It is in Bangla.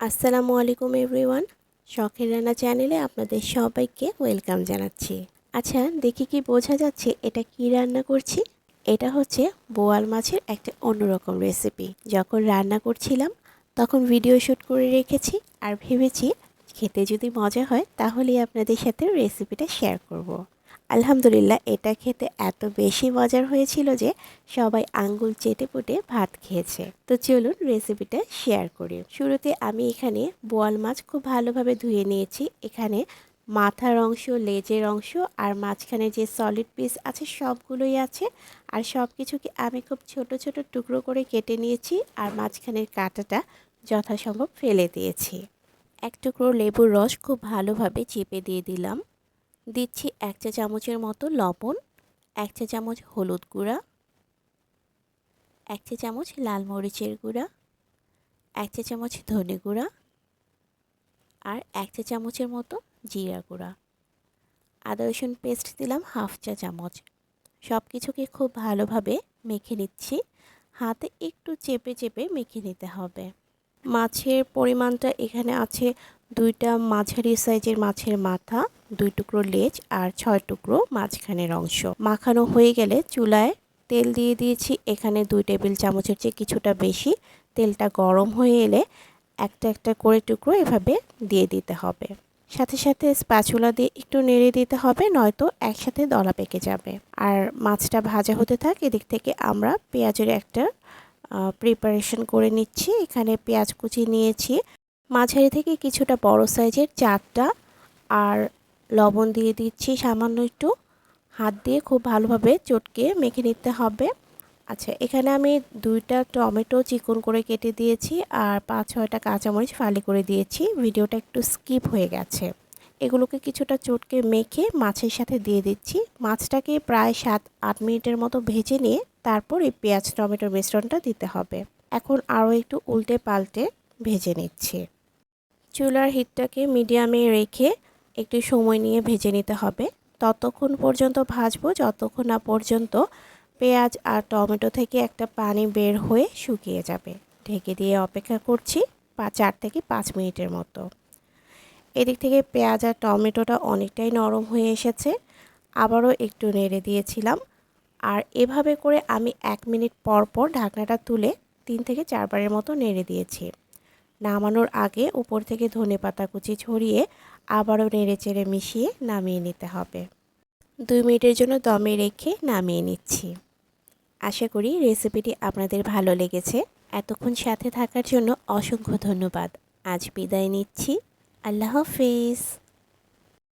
আসসালামু আলাইকুম এভরিওয়ান। শখের রান্না চ্যানেলে আপনাদের সবাইকে ওয়েলকাম জানাচ্ছি। আচ্ছা দেখি কি বোঝা যাচ্ছে এটা কি রান্না করছি? এটা হচ্ছে বোয়াল মাছের একটা অন্যরকম রেসিপি। যখন রান্না করছিলাম, তখন ভিডিও শ্যুট করে রেখেছি আর ভেবেছি খেতে যদি মজা হয়, তাহলেই আপনাদের সাথে রেসিপিটা শেয়ার করব। আলহামদুলিল্লাহ, এটা খেতে এত বেশি মজার হয়েছিল যে সবাই আঙ্গুল চেটে পুটে ভাত খেয়েছে। তো চলুন রেসিপিটা শেয়ার করি। শুরুতে আমি এখানে বোয়াল মাছ খুব ভালোভাবে ধুয়ে নিয়েছি। এখানে মাথার অংশ, লেজের অংশ আর মাঝখানে যে সলিড পিস আছে সবগুলোই আছে। আর সব কিছুকে আমি খুব ছোট ছোট টুকরো করে কেটে নিয়েছি আর মাঝখানের কাঁটাটা যথাসম্ভব ফেলে দিয়েছি। এক টুকরো লেবুর রস খুব ভালোভাবে চেপে দিয়ে দিলাম। দিচ্ছি এক চা চামচের মতো লবণ, এক চা চামচ হলুদ গুঁড়া, এক চা চামচ লাল মরিচের গুঁড়া, এক চা চামচ ধনে গুঁড়া আর এক চা চামচের মতো জিরা গুঁড়া। আদা, রসুন পেস্ট দিলাম হাফ চা চামচ। সব কিছুকে খুব ভালোভাবে মেখে নিচ্ছি। হাতে একটু চেপে চেপে মেখে নিতে হবে। মাছের পরিমাণটা এখানে আছে দুইটা মাঝারি সাইজের মাছের মাথা, দুই টুকরো লেজ আর ছয় টুকরো মাঝখানের অংশ। মাখানো হয়ে গেলে চুলায় তেল দিয়ে দিয়েছি। এখানে দুই টেবিল চামচের চেয়ে কিছুটা বেশি। তেলটা গরম হয়ে এলে একটা একটা করে টুকরো এভাবে দিয়ে দিতে হবে। সাথে সাথে স্প্যাচুলা দিয়ে একটু নেড়ে দিতে হবে, নয়তো একসাথে দলা পেকে যাবে। আর মাছটা ভাজা হতে থাক, এদিক থেকে আমরা পেঁয়াজের একটা প্রিপারেশন করে নিচ্ছি। এখানে পেঁয়াজ কুচি নিয়েছি। মাঝারি থেকে কিছুটা বড় সাইজের চারটা আর লবণ দিয়ে দিচ্ছি সামান্য একটু। হাত দিয়ে খুব ভালোভাবে চটকে মেখে নিতে হবে। আচ্ছা এখানে আমি দুইটা টমেটো চিকন করে কেটে দিয়েছি আর পাঁচ, ছয়টা কাঁচামরিচ ফালি করে দিয়েছি। ভিডিওটা একটু স্কিপ হয়ে গেছে। এগুলোকে কিছুটা চটকে মেখে মাছের সাথে দিয়ে দিচ্ছি। মাছটাকে প্রায় সাত, আট মিনিটের মতো ভেজে নিয়ে তারপর এই পেঁয়াজ, টমেটোর মিশ্রণটা দিতে হবে। এখন আরও একটু উল্টে পাল্টে ভেজে নিচ্ছি। চুলার হিটটাকে মিডিয়ামে রেখে একটু সময় নিয়ে ভেজে নিতে হবে। ততক্ষণ পর্যন্ত ভাজবো, যতক্ষণ না পর্যন্ত পেঁয়াজ আর টমেটো থেকে একটা পানি বের হয়ে শুকিয়ে যাবে। ঢেকে দিয়ে অপেক্ষা করছি চার থেকে পাঁচ মিনিটের মতো। এদিক থেকে পেঁয়াজ আর টমেটোটা অনেকটাই নরম হয়ে এসেছে। আবারও একটু নেড়ে দিয়েছিলাম। আর এভাবে করে আমি এক মিনিট পর পর ঢাকনাটা তুলে তিন থেকে চারবারের মতো নেড়ে দিয়েছি। নামানোর আগে উপর থেকে ধনে পাতা কুচি ছড়িয়ে আবারও নেড়ে চেড়ে মিশিয়ে নামিয়ে নিতে হবে। দুই মিনিটের জন্য দমে রেখে নামিয়ে নিচ্ছি। আশা করি রেসিপিটি আপনাদের ভালো লেগেছে। এতক্ষণ সাথে থাকার জন্য অসংখ্য ধন্যবাদ। আজ বিদায় নিচ্ছি। আল্লাহ হাফিজ।